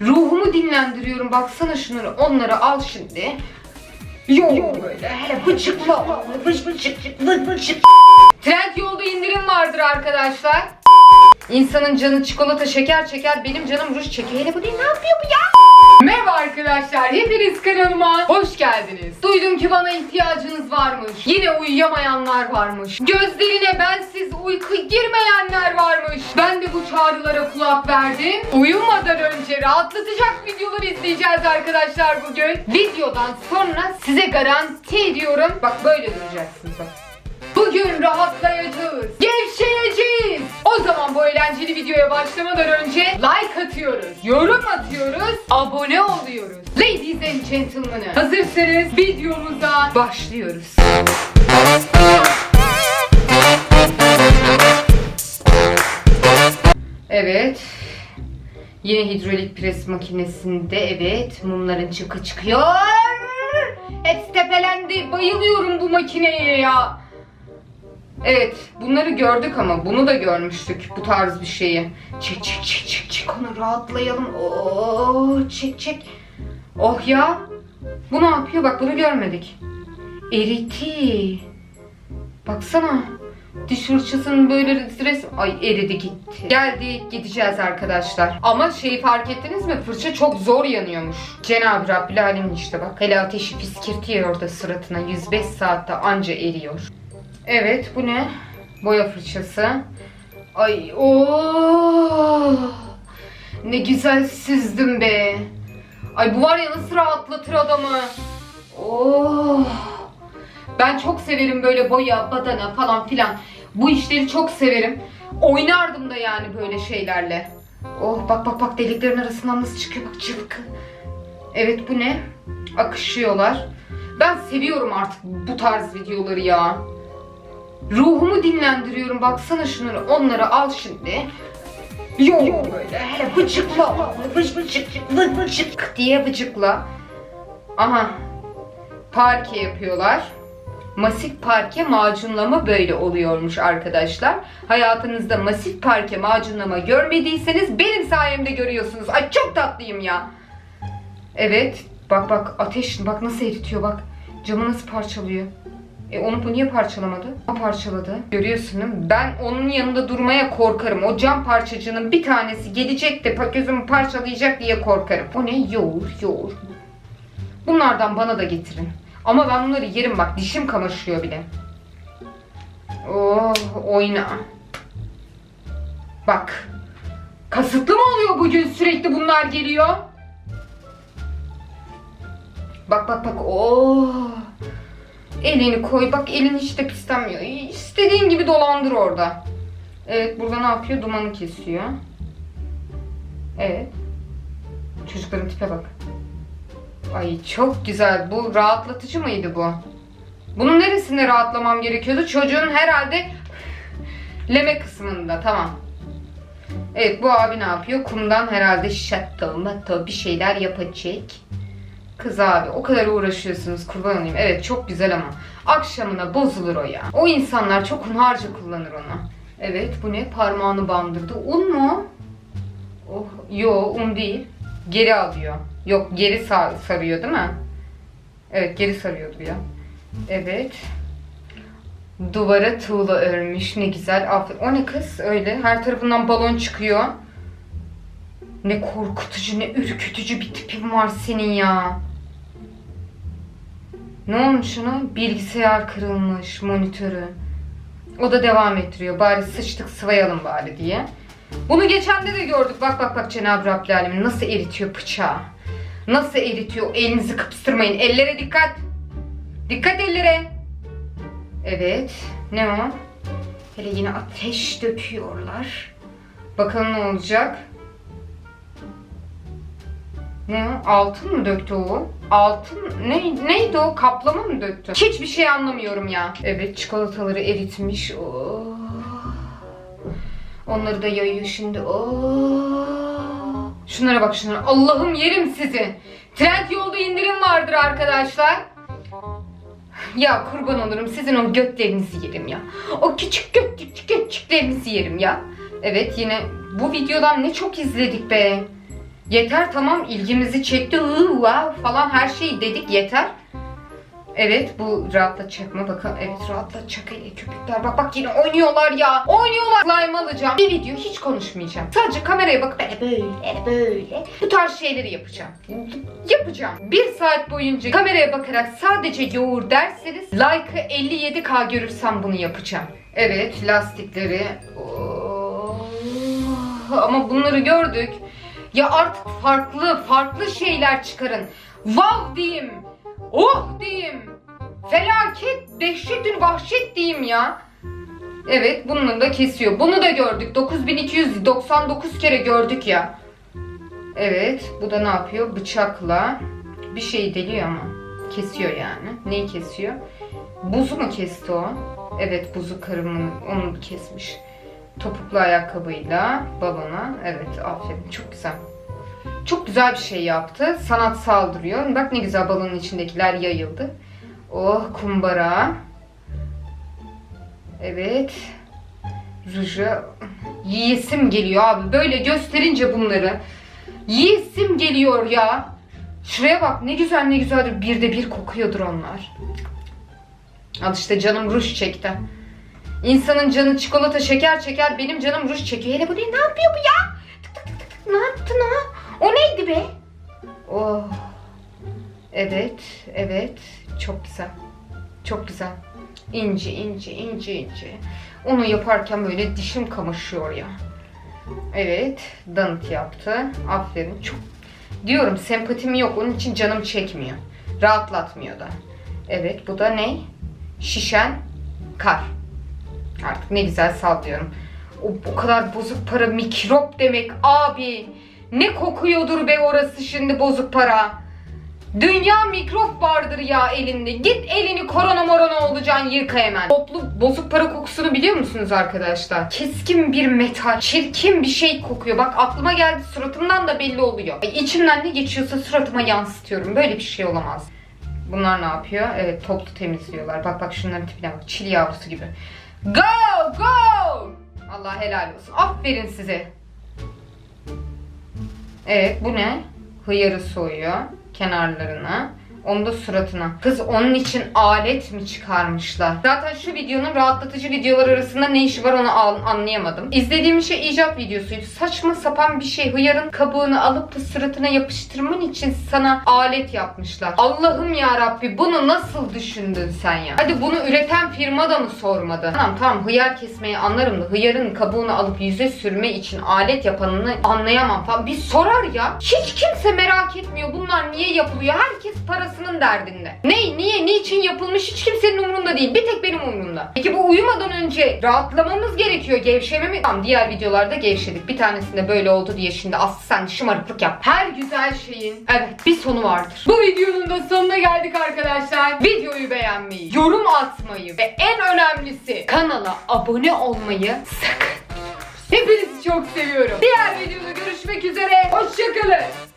Ruhumu dinlendiriyorum. Baksana şunları. Onları al şimdi. Yok böyle. Hele bıçıkla. Bıç bıçık bıç bıçık. Trend yolda indirim vardır arkadaşlar. İnsanın canı çikolata şeker çeker. Benim canım ruj çeker. Hele bu ne yapıyor bu ya? Arkadaşlar. Hepiniz kanalıma hoş geldiniz. Duydum ki bana ihtiyacınız varmış. Yine uyuyamayanlar varmış. Gözlerine bensiz uyku girmeyenler varmış. Ben de bu çağrılara kulak verdim. Uyumadan önce rahatlatacak videolar izleyeceğiz arkadaşlar bugün. Videodan sonra size garanti ediyorum. Bak böyle duracaksınız bak. Bugün rahatlayacağız. Gevşeyeceğiz. O zaman bu eğlenceli videoya başlamadan önce like atıyoruz. Yorum atıyoruz. Abone oluyoruz. Ladies and gentlemen. Hazırsanız videomuza başlıyoruz. Evet. Yine hidrolik pres makinesinde evet mumların çıkı çıkıyor. Hepsi tepelendi. Bayılıyorum bu makineye ya. Evet, bunları gördük ama bunu da görmüştük bu tarz bir şeyi. Çek çek çek çek çek onu rahatlayalım. Oo, çek çek. Oh ya. Bu ne yapıyor? Bak bunu görmedik. Eriti. Baksana. Diş fırçasının böyle resim... Ay eridi gitti. Geldik gideceğiz arkadaşlar. Ama şeyi fark ettiniz mi? Fırça çok zor yanıyormuş. Cenab-ı Rabbil Alemin işte bak. Hele ateşi fiskirtiyor orada suratına. 105 saatte anca eriyor. Evet bu ne? Boya fırçası. Ay o Ne güzel süzdüm be. Ay bu var ya nasıl rahatlatır adamı. Oh. Ben çok severim böyle boya, badana falan filan. Bu işleri çok severim. Oynardım da yani böyle şeylerle. Oh bak bak bak deliklerin arasından nasıl çıkıyor bak cıvık. Evet bu ne? Akışıyorlar. Ben seviyorum artık bu tarz videoları ya. Ruhumu dinlendiriyorum. Baksana şunları. Onları al şimdi. Yok böyle. Hele bıçıkla. Bıç bıçık bıç bıçık diye bıçıkla. Aha. Parke yapıyorlar. Masif parke macunlama böyle oluyormuş arkadaşlar. Hayatınızda masif parke macunlama görmediyseniz benim sayemde görüyorsunuz. Ay çok tatlıyım ya. Evet. Bak bak ateş bak nasıl eritiyor bak. Camı nasıl parçalıyor. E onu bu niye parçalamadı? O parçaladı. Görüyorsun değil mi? Ben onun yanında durmaya korkarım. O cam parçacığının bir tanesi gelecek de gözümü parçalayacak diye korkarım. O ne? Yoğur, yoğur. Bunlardan bana da getirin. Ama ben bunları yerim bak. Dişim kamaşıyor bile. Oh oyna. Bak. Kasıtlı mı oluyor bugün sürekli bunlar geliyor? Bak bak bak. Oh. Elini koy. Bak elin hiç de pislenmiyor. İstediğin gibi dolandır orada. Evet burada ne yapıyor? Dumanı kesiyor. Evet. Çocukların tipe bak. Ay çok güzel. Bu rahatlatıcı mıydı bu? Bunun neresinde rahatlamam gerekiyordu? Çocuğun herhalde leme kısmında. Tamam. Evet bu abi ne yapıyor? Kumdan herhalde şatto matto bir şeyler yapacak. Kız abi o kadar uğraşıyorsunuz kurban olayım. Evet çok güzel ama akşamına bozulur o ya. O insanlar çok hunharca kullanır onu. Evet bu ne? Parmağını bandırdı. Un mu? Oh, yo un değil. Geri alıyor. Yok geri sar- sarıyor değil mi? Evet geri sarıyordu ya. Evet. Duvara tuğla örmüş. Ne güzel. Aferin. O ne kız? Öyle. Her tarafından balon çıkıyor. Ne korkutucu ne ürkütücü bir tipin var senin ya. Ne olmuş ona? Bilgisayar kırılmış, monitörü. O da devam ettiriyor. Bari sıçtık sıvayalım bari diye. Bunu geçen de de gördük. Bak bak bak Cenab-ı Rabbil Alemin nasıl eritiyor bıçağı. Nasıl eritiyor? Elinizi kıpstırmayın. Ellere dikkat. Dikkat ellere. Evet. Ne o? Hele yine ateş döküyorlar. Bakalım ne olacak. Ne? Altın mı döktü o? Altın ne neydi o? Kaplama mı döktü? Hiçbir şey anlamıyorum ya. Evet çikolataları eritmiş. Oo. Onları da yayıyor şimdi. Oo. Şunlara bak şunlara. Allah'ım yerim sizi. Trend yolda indirim vardır arkadaşlar. Ya kurban olurum sizin o götlerinizi yerim ya. O küçük göt küçük götçüklerinizi yerim ya. Evet yine bu videodan ne çok izledik be. Yeter tamam ilgimizi çekti ıı, wow falan her şeyi dedik yeter. Evet bu rahatlatacak mı? Bakın evet rahatlatacak hele köpekler. Bak bak yine oynuyorlar ya. Oynuyorlar. Slime alacağım. Bir video hiç konuşmayacağım. Sadece kameraya bakıp böyle böyle böyle bu tarz şeyleri yapacağım. Yapacağım. Bir saat boyunca kameraya bakarak sadece yoğur derseniz like'ı 57k görürsem bunu yapacağım. Evet lastikleri. Oh, Ama bunları gördük. Ya artık farklı farklı şeyler çıkarın. Wow diyeyim. Oh diyeyim. Felaket, dehşetün vahşet diyeyim ya. Evet bunu da kesiyor. Bunu da gördük. 9299 kere gördük ya. Evet bu da ne yapıyor? Bıçakla bir şey deliyor ama. Kesiyor yani. Neyi kesiyor? Buzu mu kesti o? Evet buzu karımın onu kesmiş. Topuklu ayakkabıyla balona. Evet aferin çok güzel. Çok güzel bir şey yaptı. Sanatsal duruyor. Bak ne güzel balonun içindekiler yayıldı. Oh kumbara. Evet. Ruju. Yiyesim geliyor abi. Böyle gösterince bunları. Yiyesim geliyor ya. Şuraya bak ne güzel ne güzeldir. Bir de bir kokuyordur onlar. Al işte canım ruj çekti. İnsanın canı çikolata şeker çeker. Benim canım ruj çekiyor. Hele bu ne? Ne yapıyor bu ya? Tık tık tık tık. Ne yaptın ha? O neydi be? Oh. Evet, evet. Çok güzel. Çok güzel. İnce, ince, ince, ince. Onu yaparken böyle dişim kamaşıyor ya. Evet, donut yaptı. Aferin. Çok diyorum sempatim yok. Onun için canım çekmiyor. Rahatlatmıyor da. Evet, bu da ne? Şişen kar. Artık ne güzel sallıyorum. O, o kadar bozuk para mikrop demek abi. Ne kokuyordur be orası şimdi bozuk para. Dünya mikrop vardır ya elinde. Git elini korona morona olacaksın yıka hemen. Toplu bozuk para kokusunu biliyor musunuz arkadaşlar? Keskin bir metal, çirkin bir şey kokuyor. Bak aklıma geldi suratımdan da belli oluyor. Ay, İçimden ne geçiyorsa suratıma yansıtıyorum. Böyle bir şey olamaz. Bunlar ne yapıyor? Evet toplu temizliyorlar. Bak bak şunların tipine bak. Çil yavrusu gibi. Go go! Allah helal olsun. Aferin size. Evet bu ne? Hıyarı soyuyor kenarlarına. Onu da suratına. Kız onun için alet mi çıkarmışlar? Zaten şu videonun rahatlatıcı videolar arasında ne işi var onu an- anlayamadım. İzlediğim şey icat videosuydu. Saçma sapan bir şey. Hıyarın kabuğunu alıp suratına yapıştırman için sana alet yapmışlar. Allah'ım ya Rabbi bunu nasıl düşündün sen ya? Hadi bunu üreten firma da mı sormadı? Tamam tamam hıyar kesmeyi anlarım da hıyarın kabuğunu alıp yüze sürme için alet yapanını anlayamam falan. Bir sorar ya. Hiç kimse merak etmiyor bunlar niye yapılıyor. Herkes parasının derdinde. Ne, niye, niçin yapılmış hiç kimsenin umurunda değil. Bir tek benim umurumda. Peki bu uyumadan önce rahatlamamız gerekiyor. Gevşeme mi? Tamam diğer videolarda gevşedik. Bir tanesinde böyle oldu diye şimdi Aslı sen şımarıklık yap. Her güzel şeyin evet bir sonu vardır. Bu videonun da sonuna geldik arkadaşlar. Videoyu beğenmeyi, yorum atmayı ve en önemlisi kanala abone olmayı sakın. Hepinizi çok seviyorum. Diğer videoda görüşmek üzere. Hoşçakalın.